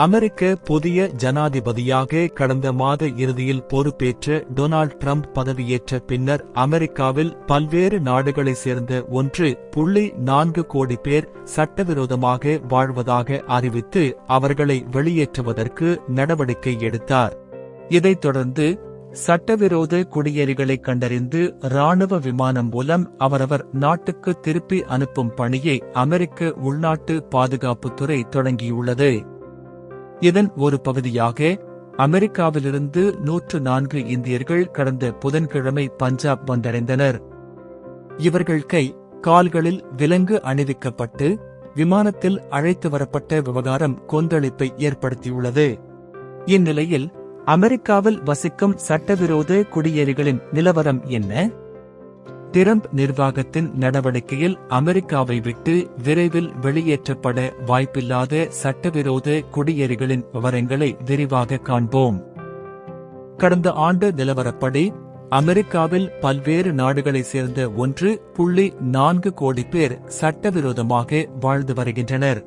அமெரிக்க புதிய ஜனாதிபதியாக கடந்த மாத இறுதியில் பொறுப்பேற்ற டொனால்ட் ட்ரம்ப் பதவியேற்ற பின்னர் அமெரிக்காவில் பல்வேறு நாடுகளைச் சேர்ந்த ஒன்று புள்ளி நான்கு கோடி பேர் சட்டவிரோதமாக வாழ்வதாக அறிவித்து அவர்களை வெளியேற்றுவதற்கு நடவடிக்கை எடுத்தார். இதைத் தொடர்ந்து சட்டவிரோத குடியேறிகளை கண்டறிந்து ராணுவ விமானம் மூலம் அவரவர் நாட்டுக்கு திருப்பி அனுப்பும் பணியை அமெரிக்க உள்நாட்டு பாதுகாப்புத்துறை தொடங்கியுள்ளது. இதன் ஒரு பகுதியாக அமெரிக்காவிலிருந்து நூற்று நான்கு இந்தியர்கள் கடந்த புதன்கிழமை பஞ்சாப் வந்தடைந்தனர். இவர்கள் கை கால்களில் விலங்கு அணிவிக்கப்பட்டு விமானத்தில் அழைத்து வரப்பட்ட விவகாரம் கொந்தளிப்பை ஏற்படுத்தியுள்ளது. இந்நிலையில் அமெரிக்காவில் வசிக்கும் சட்டவிரோத குடியேறிகளின் நிலவரம் என்ன? டிரம்ப் நிர்வாகத்தின் நடவடிக்கையில் அமெரிக்காவை விட்டு விரைவில் வெளியேற்றப்பட வாய்ப்பில்லாத சட்டவிரோத குடியேறிகளின் விவரங்களை விரிவாக காண்போம். கடந்த ஆண்டு நிலவரப்படி அமெரிக்காவில் பல்வேறு நாடுகளைச் சேர்ந்த ஒன்று புள்ளி நான்கு கோடி பேர் சட்டவிரோதமாக வாழ்ந்து வருகின்றனர்.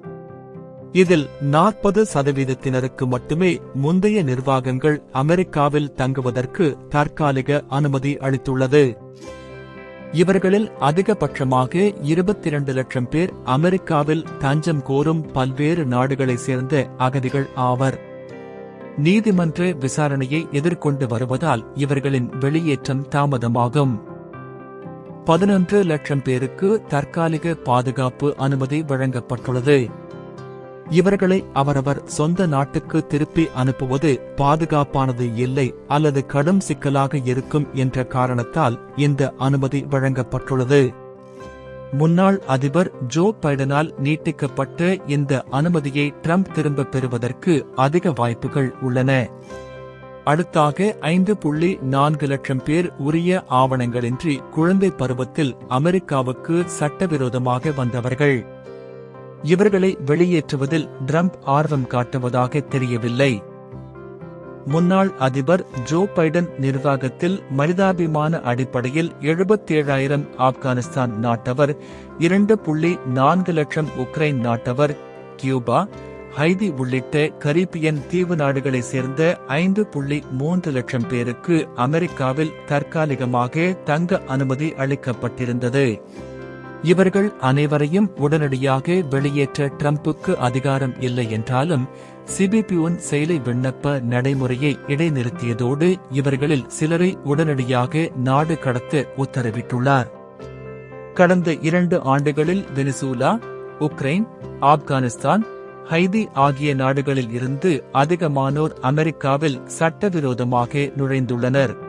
இதில் நாற்பது சதவீதத்தினருக்கு மட்டுமே முந்தைய நிர்வாகங்கள் அமெரிக்காவில் தங்குவதற்கு தற்காலிக அனுமதி அளித்துள்ளது. இவர்களில் அதிகபட்சமாக இருபத்தி இரண்டு லட்சம் பேர் அமெரிக்காவில் தஞ்சம் கோரும் பல்வேறு நாடுகளைச் சேர்ந்த அகதிகள் ஆவர். நீதிமன்ற விசாரணையை எதிர்கொண்டு வருவதால் இவர்களின் வெளியேற்றம் தாமதமாகும். பதினொன்று லட்சம் பேருக்கு தற்காலிக பாதுகாப்பு அனுமதி வழங்கப்பட்டுள்ளது. இவர்களை அவரவர் சொந்த நாட்டுக்கு திருப்பி அனுப்புவது பாதுகாப்பானது இல்லை அல்லது கடும் சிக்கலாக இருக்கும் என்ற காரணத்தால் இந்த அனுமதி வழங்கப்பட்டுள்ளது. முன்னாள் அதிபர் ஜோ பைடனால் நீட்டிக்கப்பட்ட இந்த அனுமதியை ட்ரம்ப் திரும்பப் பெறுவதற்கு அதிக வாய்ப்புகள் உள்ளன. அடுத்தாக ஐந்து புள்ளி நான்கு லட்சம் பேர் உரிய ஆவணங்களின்றி குழந்தை பருவத்தில் அமெரிக்காவுக்கு சட்டவிரோதமாக வந்தவர்கள். இவர்களை வெளியேற்றுவதில் ட்ரம்ப் ஆர்வம் காட்டுவதாக தெரியவில்லை. முன்னாள் அதிபர் ஜோ பைடன் நிர்வாகத்தில் மனிதாபிமான அடிப்படையில் எழுபத்தேழாயிரம் ஆப்கானிஸ்தான் நாட்டவர் இரண்டு புள்ளி நான்கு லட்சம் உக்ரைன் நாட்டவர் கியூபா ஹைதி உள்ளிட்ட கரீபியன் தீவு நாடுகளைச் சேர்ந்த ஐந்து புள்ளி மூன்று லட்சம் பேருக்கு அமெரிக்காவில் தற்காலிகமாக தங்க அனுமதி அளிக்கப்பட்டிருந்தது. இவர்கள் அனைவரையும் உடனடியாக வெளியேற்ற டிரம்புக்கு அதிகாரம் இல்லை என்றாலும் சிபிபியுன் செயலை விண்ணப்ப நடைமுறையை இடைநிறுத்தியதோடு இவர்களில் சிலரை உடனடியாக நாடு கடத்த உத்தரவிட்டுள்ளார். கடந்த இரண்டு ஆண்டுகளில் வெனிசூலா உக்ரைன் ஆப்கானிஸ்தான் ஹைதி ஆகிய நாடுகளில் இருந்து அதிகமானோர் அமெரிக்காவில் சட்டவிரோதமாக நுழைந்துள்ளனர்.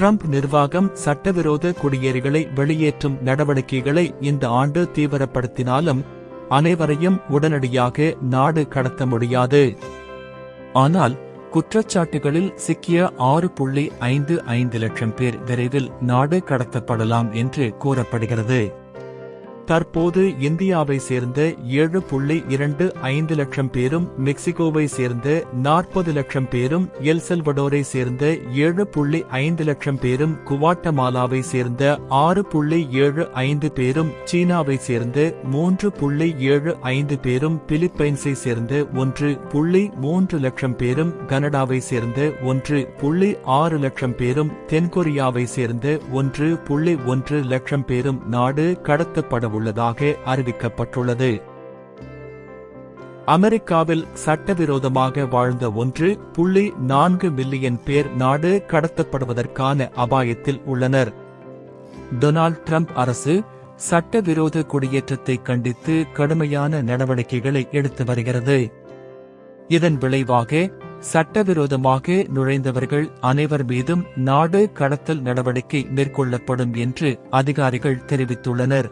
ட்ரம்ப் நிர்வாகம் சட்டவிரோத குடியேறிகளை வெளியேற்றும் நடவடிக்கைகளை இந்த ஆண்டு தீவிரப்படுத்தினாலும் அனைவரையும் உடனடியாக நாடு கடத்த முடியாது. ஆனால் குற்றச்சாட்டுகளில் சிக்கிய ஆறு புள்ளி ஐந்து ஐந்து லட்சம் பேர் விரைவில் நாடு கடத்தப்படலாம் என்று கூறப்படுகிறது. தற்போது இந்தியாவை சேர்ந்த ஏழு புள்ளி இரண்டு ஐந்து லட்சம் பேரும் மெக்சிகோவை சேர்ந்த நாற்பது லட்சம் பேரும் எல் செல்வடோரை சேர்ந்த ஏழு புள்ளி ஐந்து லட்சம் பேரும் குவாட்டமாலாவை சேர்ந்த ஆறு புள்ளி ஏழு ஐந்து பேரும் சீனாவை சேர்ந்த மூன்று புள்ளி ஏழு ஐந்து பேரும் பிலிப்பைன்ஸை சேர்ந்த ஒன்று புள்ளி மூன்று லட்சம் பேரும் கனடாவை சேர்ந்த ஒன்று புள்ளி ஆறு லட்சம் பேரும் தென்கொரியாவை சேர்ந்த ஒன்று புள்ளி ஒன்று லட்சம் பேரும் நாடு கடத்தப்படும் உள்ளதாக அறிவிக்கப்பட்டுள்ளது. அமெரிக்காவில் சட்டவிரோதமாக வாழ்ந்த ஒன்று புள்ளி நான்கு மில்லியன் பேர் நாடு கடத்தப்படுவதற்கான அபாயத்தில் உள்ளனர். டொனால்ட் ட்ரம்ப் அரசு சட்டவிரோத குடியேற்றத்தை கண்டித்து கடுமையான நடவடிக்கைகளை எடுத்து வருகிறது. இதன் விளைவாக சட்டவிரோதமாக நுழைந்தவர்கள் அனைவர் மீதும் நாடு கடத்தல் நடவடிக்கை மேற்கொள்ளப்படும் என்று அதிகாரிகள் தெரிவித்துள்ளனர்.